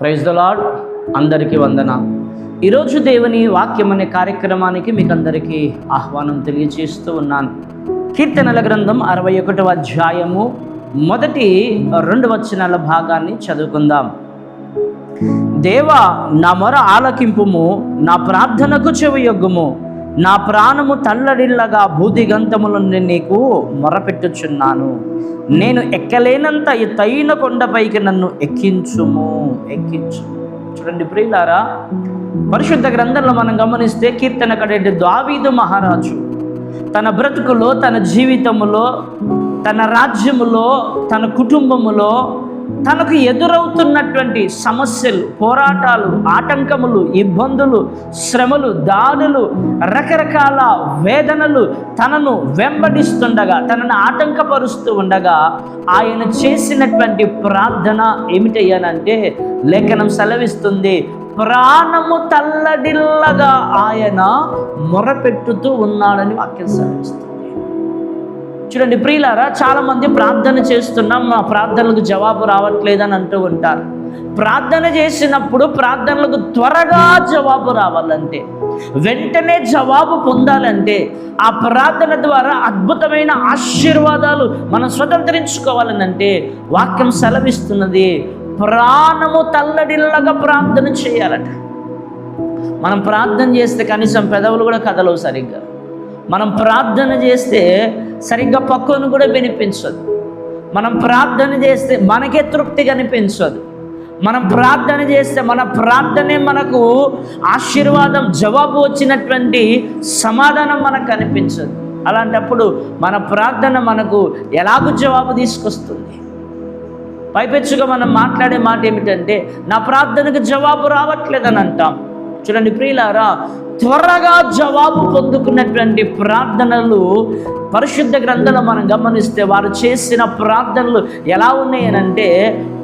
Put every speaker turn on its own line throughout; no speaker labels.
Praise the lord అందరికీ వందన. ఈరోజు దేవుని వాక్యం అనే కార్యక్రమానికి మీకు అందరికీ ఆహ్వానం తెలియజేస్తూ ఉన్నాను. కీర్తనల గ్రంథం అరవై ఒకటవ అధ్యాయము మొదటి రెండు వచనాల భాగాన్ని చదువుకుందాం. దేవా నా మొర ఆలకింపుము నా ప్రార్థనకు చెవియొగ్గుము. నా ప్రాణము తల్లడిల్లగా భూదిగంతములను నీకు మొరపెట్టుచున్నాను. నేను ఎక్కలేనంత ఎత్తైన కొండపైకి నన్ను ఎక్కించుము. ఎక్కించు. చూడండి ప్రియులారా పరిశుద్ధ గ్రంథంలో మనం గమనిస్తే కీర్తన కడేటి దావీదు మహారాజు తన బ్రతుకులో తన జీవితములో తన రాజ్యములో తన కుటుంబములో తనకు ఎదురవుతున్నటువంటి సమస్యలు పోరాటాలు ఆటంకములు ఇబ్బందులు శ్రమలు దాడులు రకరకాల వేదనలు తనను వెంబడిస్తుండగా తనను ఆటంకపరుస్తూ ఉండగా ఆయన చేసినటువంటి ప్రార్థన ఏమిటయ్యానంటే లేఖనం సెలవిస్తుంది ప్రాణము తల్లడిల్లగా ఆయన మొరపెట్టుతూ ఉన్నాడని వాక్యం సెలవిస్తుంది. చూడండి ప్రియులారా చాలామంది ప్రార్థన చేస్తున్నాం మా ప్రార్థనలకు జవాబు రావట్లేదని అంటూ ఉంటారు. ప్రార్థన చేసినప్పుడు ప్రార్థనలకు త్వరగా జవాబు రావాలంటే వెంటనే జవాబు పొందాలంటే ఆ ప్రార్థన ద్వారా అద్భుతమైన ఆశీర్వాదాలు మనం స్వతంత్రించుకోవాలనంటే వాక్యం సెలవిస్తున్నది ప్రాణము తల్లడిల్లగా ప్రార్థన చేయాలట. మనం ప్రార్థన చేస్తే కనీసం పెదవులు కూడా కదలవు సరిగ్గా. మనం ప్రార్థన చేస్తే సరిగ్గా పక్కను కూడా వినిపించదు. మనం ప్రార్థన చేస్తే మనకే తృప్తి కనిపించదు. మనం ప్రార్థన చేస్తే మన ప్రార్థనే మనకు ఆశీర్వాదం జవాబు వచ్చినటువంటి సమాధానం మనకు కనిపించదు. అలాంటప్పుడు మన ప్రార్థన మనకు ఎలాగూ జవాబు తీసుకొస్తుంది. పైపెచ్చుగా మనం మాట్లాడే మాట ఏమిటంటే నా ప్రార్థనకు జవాబు రావట్లేదని అంటాం చూడండి ప్రియులారా త్వరగా జవాబు పొందుకున్నటువంటి ప్రార్థనలు పరిశుద్ధ గ్రంథంలో మనం గమనిస్తే వారు చేసిన ప్రార్థనలు ఎలా ఉన్నాయనంటే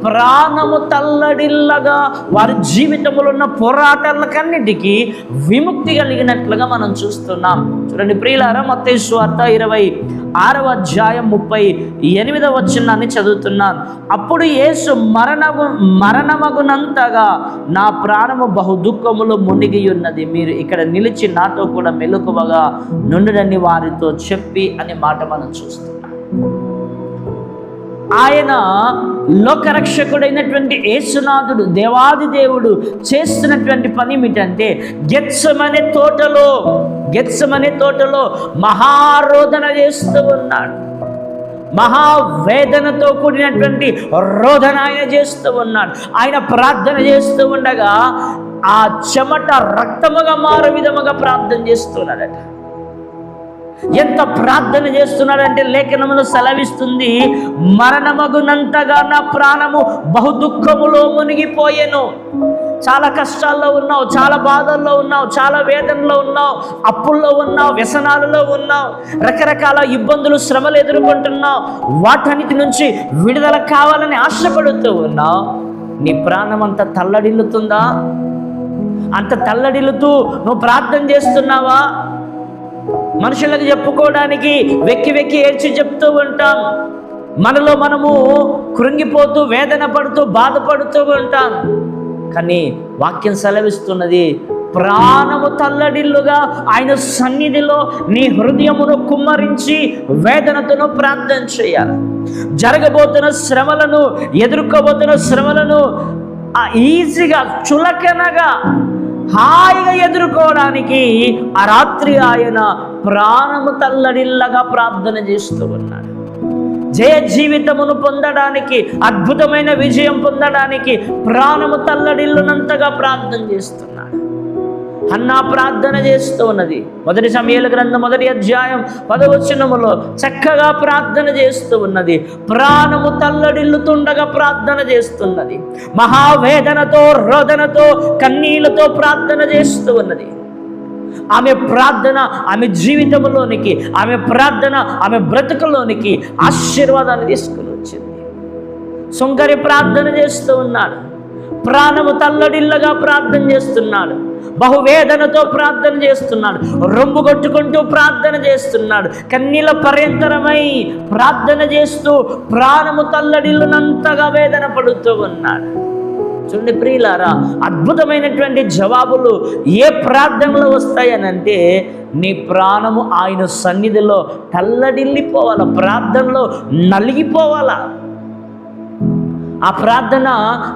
ప్రాణము తల్లడిల్లగా వారి జీవితంలో ఉన్న పోరాటాలకన్నిటికీ విముక్తి కలిగినట్లుగా మనం చూస్తున్నాం. చూడండి ప్రియులారా మత్తేసు అర్థ ఇరవై ఆరవ అధ్యాయం ముప్పై ఎనిమిదవ వచ్చిందని చదువుతున్నాను. అప్పుడు యేసు మరణము మరణమగునంతగా నా ప్రాణము బహు దుఃఖములో మునిగి ఉన్నది. మీరు ఇక్కడ నిలిచి నాతో కూడా మెలకువగా నుండునని వారితో చెప్పి అనే మాట మనం చూస్తున్నాం. ఆయన లోకరక్షకుడైనటువంటి యేసునాథుడు దేవాది దేవుడు చేస్తున్నటువంటి పని ఏమిటంటే గెత్సమనే తోటలో గెత్సమనే తోటలో మహారోధన చేస్తూ ఉన్నాడు. మహావేదనతో కూడినటువంటి రోధన ఆయన చేస్తూ ఉన్నాడు. ఆయన ప్రార్థన చేస్తూ ఉండగా ఆ చెమట రక్తముగా మారు విధముగా ప్రార్థన చేస్తున్నాడట. ఎంత ప్రార్థన చేస్తున్నాడంటే లేఖనములు సెలవిస్తుంది మరణమగునంతగా నా ప్రాణము బహు దుఃఖములో మునిగిపోయాను. చాలా కష్టాల్లో ఉన్నావు చాలా బాధల్లో ఉన్నావు చాలా వేదనలో ఉన్నావు అప్పుల్లో ఉన్నావు వ్యసనాలలో ఉన్నావు రకరకాల ఇబ్బందులు శ్రమలు ఎదుర్కొంటున్నావు వాటన్నిటి నుంచి విడుదల కావాలని ఆశపడుతూ ఉన్నావు. నీ ప్రాణం అంత తల్లడిల్లుతుందా? అంత తల్లడిల్లుతూ నువ్వు ప్రార్థన చేస్తున్నావా? మనుషులకు చెప్పుకోవడానికి వెక్కి వెక్కి ఏడ్చి చెప్తూ ఉంటాం. మనలో మనము కృంగిపోతూ వేదన పడుతూ బాధపడుతూ ఉంటాం. కానీ వాక్యం సెలవిస్తున్నది ప్రాణము తల్లడిల్లుగా ఆయన సన్నిధిలో నీ హృదయమును కుమ్మరించి వేదనతోను ప్రార్థన చేయాలి. జరగబోతున్న శ్రమలను ఎదుర్కోబోతున్న శ్రమలను ఆ ఈజీగా చులకనగా హాయిగా ఎదుర్కోవడానికి ఆ రాత్రి ఆయన ప్రాణము తల్లడిల్లగా ప్రార్థన చేస్తూ ఉన్నాడు. జయ జీవితమును పొందడానికి అద్భుతమైన విజయం పొందడానికి ప్రాణము తల్లడిల్లునంతగా ప్రార్థన చేస్తున్నాడు. అన్నా ప్రార్థన చేస్తూ ఉన్నది. మొదటి సమయాల గ్రంథం మొదటి అధ్యాయం పదవచనములో చక్కగా ప్రార్థన చేస్తూ ఉన్నది. ప్రాణము తల్లడిల్లుతుండగా ప్రార్థన చేస్తున్నది. మహావేదనతో రోదనతో కన్నీళ్ళతో ప్రార్థన చేస్తూ ఉన్నది. ఆమె ప్రార్థన ఆమె జీవితంలోనికి ఆమె ప్రార్థన ఆమె బ్రతుకులోనికి ఆశీర్వాదాన్ని తీసుకుని వచ్చింది. సుంకరి ప్రార్థన చేస్తూ ఉన్నాడు. ప్రాణము తల్లడిల్లగా ప్రార్థన చేస్తున్నాడు. బహువేదనతో ప్రార్థన చేస్తున్నాడు. రొమ్ము కొట్టుకుంటూ ప్రార్థన చేస్తున్నాడు. కన్నీల పర్యంతరమై ప్రార్థన చేస్తూ ప్రాణము తల్లడిల్లునంతగా వేదన పడుతూ ఉన్నాడు. చూడండి ప్రియులారా అద్భుతమైనటువంటి జవాబులు ఏ ప్రార్థనలో వస్తాయనంటే నీ ప్రాణము ఆయన సన్నిధిలో తల్లడిల్లిపోవాల ప్రార్థనలో నలిగిపోవాలా? ఆ ప్రార్థన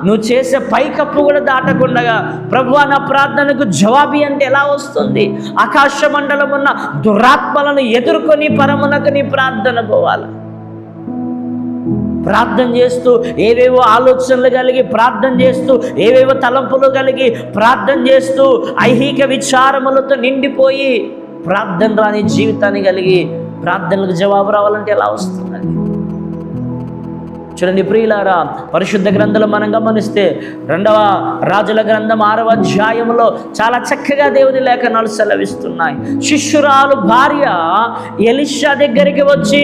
నువ్వు చేసే పైకప్పు కూడా దాటకుండగా ప్రభు నా ప్రార్థనకు జవాబి అంటే ఎలా వస్తుంది? ఆకాశ మండలం ఉన్న దురాత్మలను ఎదుర్కొని పరమునకు నీ ప్రార్థన పోవాలి. ప్రార్థన చేస్తూ ఏవేవో ఆలోచనలు కలిగి ప్రార్థన చేస్తూ ఏవేవో తలంపులు కలిగి ప్రార్థన చేస్తూ ఐహిక విచారములతో నిండిపోయి ప్రార్థన రాని జీవితాన్ని కలిగి ప్రార్థనలకు జవాబు రావాలంటే ఎలా వస్తుంది చూడండి ప్రియులారా పరిశుద్ధ గ్రంథాలు మనం గమనిస్తే రెండవ రాజుల గ్రంథం ఆరవ అధ్యాయంలో చాలా చక్కగా దేవుని లేఖనాలు సెలవిస్తున్నాయి. శిష్యురాలు భార్య ఎలిషా దగ్గరికి వచ్చి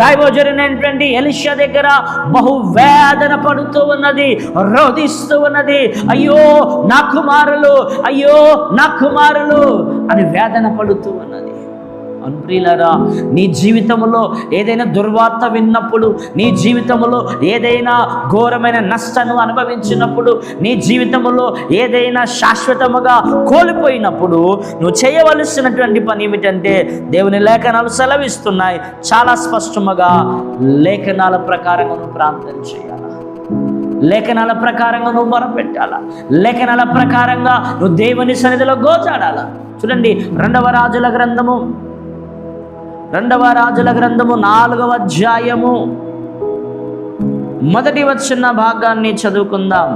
దైవజరైనటువంటి ఎలిషా దగ్గర బహు వేదన పడుతూ ఉన్నది రోధిస్తూ ఉన్నది. అయ్యో నా కుమారులు అయ్యో నా కుమారులు అని వేదన పడుతూ ఉన్నది. అనుప్రియులారా నీ జీవితంలో ఏదైనా దుర్వార్త విన్నప్పుడు నీ జీవితంలో ఏదైనా ఘోరమైన నష్టను అనుభవించినప్పుడు నీ జీవితంలో ఏదైనా శాశ్వతముగా కోల్పోయినప్పుడు నువ్వు చేయవలసినటువంటి పని ఏమిటంటే దేవుని లేఖనాలు సెలవిస్తున్నాయి. చాలా స్పష్టముగా లేఖనాల ప్రకారంగా నువ్వు ప్రార్థన చేయాలి? లేఖనాల ప్రకారంగా నువ్వు మొరపెట్టాలా? లేఖనాల ప్రకారంగా నువ్వు దేవుని సన్నిధిలో గోచాడాలా? చూడండి రెండవ రాజుల గ్రంథము రెండవ రాజుల గ్రంథము నాలుగవ అధ్యాయము. మొదటి వచ్చిన భాగాన్ని చదువుకుందాం.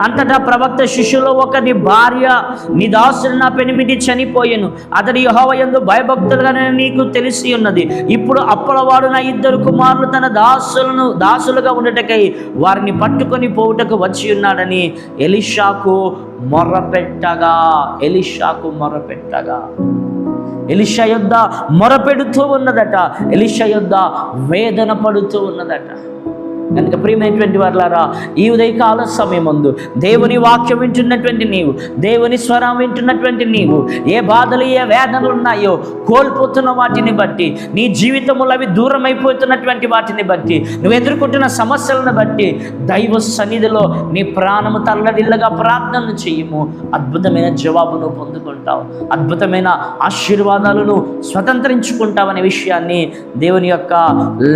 అంతటా ప్రవక్త శిష్యులో ఒకటి భార్య నీ దాసుడు నా పెనిమిటి చనిపోయాను. అతడి యహోవయందు భయభక్తులుగానే నీకు తెలిసి ఉన్నది. ఇప్పుడు అప్పలవాడు నా ఇద్దరు కుమారులు తన దాసులను దాసులుగా ఉండటకై వారిని పట్టుకొని పోవుటకు వచ్చి ఉన్నాడని ఎలిషాకు మొర్రపెట్టగా ఎలిషాకు మొర్రపెట్టగా ఎలిషా యొద్ద మొరపెడుతూ ఉన్నదట. ఎలిషా యొద్ద వేదన పడుతూ ఉన్నదట. కనుక ప్రియమైనటువంటి వారులారా ఈ ఉదయకాల సమయమందు దేవుని వాక్యం వింటున్నటువంటి నీవు దేవుని స్వరం వింటున్నటువంటి నీవు ఏ బాధలు ఏ వేదనలు ఉన్నాయో కోల్పోతున్న వాటిని బట్టి నీ జీవితంలో అవి దూరం అయిపోతున్నటువంటి వాటిని బట్టి నువ్వు ఎదుర్కొంటున్న సమస్యలను బట్టి దైవ సన్నిధిలో నీ ప్రాణము తల్లడిల్లగా ప్రార్థన చేయము. అద్భుతమైన జవాబును పొందుకుంటావు. అద్భుతమైన ఆశీర్వాదాలను స్వతంత్రించుకుంటావనే విషయాన్ని దేవుని యొక్క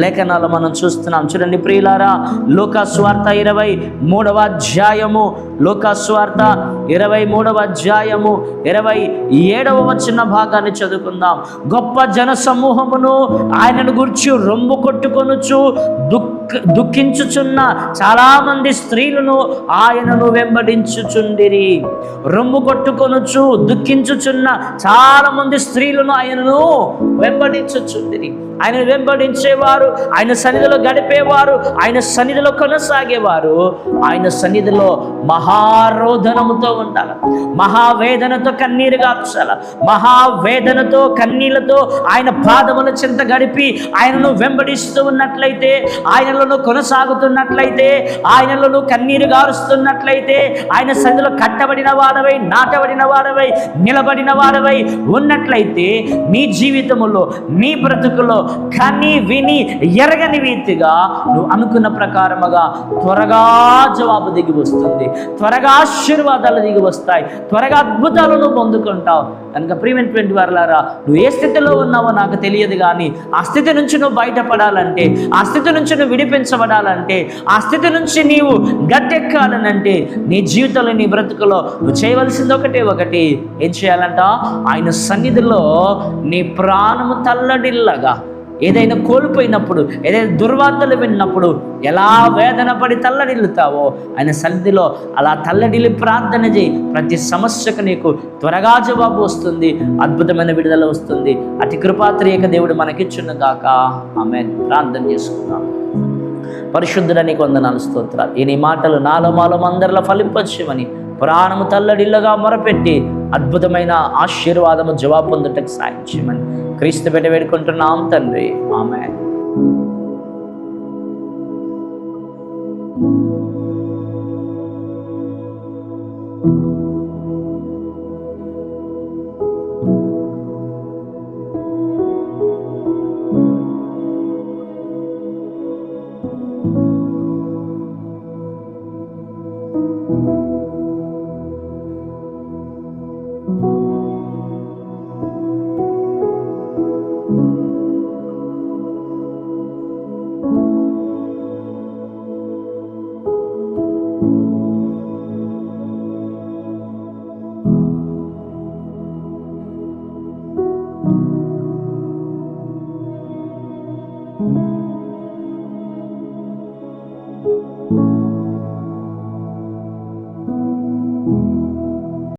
లేఖనాలు మనం చూస్తున్నాం. చూడండి ప్రియులారా లోకాస్వార్త ఇరవై మూడవ అధ్యాయము లోకాస్వార్త ఇరవై మూడవ అధ్యాయము ఇరవై ఏడవ వచ్చిన భాగాన్ని చదువుకుందాం. గొప్ప జన సమూహమును ఆయనను గురించి రొమ్ము కొట్టుకొనుచు దుఃఖ దుఃఖించుచున్న చాలామంది స్త్రీలను ఆయనను వెంబడించుచుండిరి. రొమ్ము కొట్టుకొనుచు దుఃఖించుచున్న చాలామంది స్త్రీలను ఆయనను వెంబడించుచుండిరి. ఆయన వెంబడించేవారు ఆయన సన్నిధిలో గడిపేవారు ఆయన సన్నిధిలో కొనసాగేవారు. ఆయన సన్నిధిలో మహారోధనముతో ఉండాలి. మహావేదనతో కన్నీరు గార్చాల. మహావేదనతో కన్నీళ్ళతో ఆయన పాదముల చింత గడిపి ఆయనను వెంబడిస్తూ ఉన్నట్లయితే ఆయనలో కొనసాగుతున్నట్లయితే ఆయనలో కన్నీరు గారుస్తున్నట్లయితే ఆయన సన్నిధిలో కట్టబడిన వాడవై నాటబడిన వాడవై నిలబడిన వాడవై ఉన్నట్లయితే నీ జీవితములో నీ బ్రతుకులో కని విని ఎరగని రీతిగా నువ్వు అనుకున్న ప్రకారముగా త్వరగా జవాబు దిగి వస్తుంది. త్వరగా ఆశీర్వాదాలు దిగి వస్తాయి. త్వరగా అద్భుతాలను పొందుకుంటావు. కనుక ప్రియమైనటువంటి వారులారా నువ్వు ఏ స్థితిలో ఉన్నావో నాకు తెలియదు కానీ ఆ స్థితి నుంచి నువ్వు బయటపడాలంటే ఆ స్థితి నుంచి నువ్వు విడిపించబడాలంటే ఆ స్థితి నుంచి నీవు గట్టెక్కాలనంటే నీ జీవితంలో నీ బ్రతుకులో నువ్వు చేయవలసింది ఒకటే ఒకటి. ఏం చేయాలంట? ఆయన సన్నిధిలో నీ ప్రాణము తల్లడిల్లగా ఏదైనా కోల్పోయినప్పుడు ఏదైనా దుర్వార్తలు విన్నప్పుడు ఎలా వేదన పడి తల్లడిల్లుతావో ఆయన సన్నిధిలో అలా తల్లడిల్లి ప్రార్థన చేయి. ప్రతి సమస్యకు నీకు త్వరగా జవాబు వస్తుంది అద్భుతమైన విడుదల వస్తుంది. అతి కృపాత్రియక దేవుడు మనకిచ్చును గాక. ఆమె ప్రార్థన చేసుకుందాం. పరిశుద్ధుడ వందనాలు స్తోత్రాలు. ఈ నీ మాటలు నాలో మాలో అందరిలో ఫలింపచ్చేమని ప్రాణము తల్లడిల్లగా మొరపెట్టి అద్భుతమైన ఆశీర్వాదము జవాబు పొందుటకు సాయం చేయమని క్రీస్తు పెట్టి వేడుకుంటున్నాం తండ్రి. ఆమె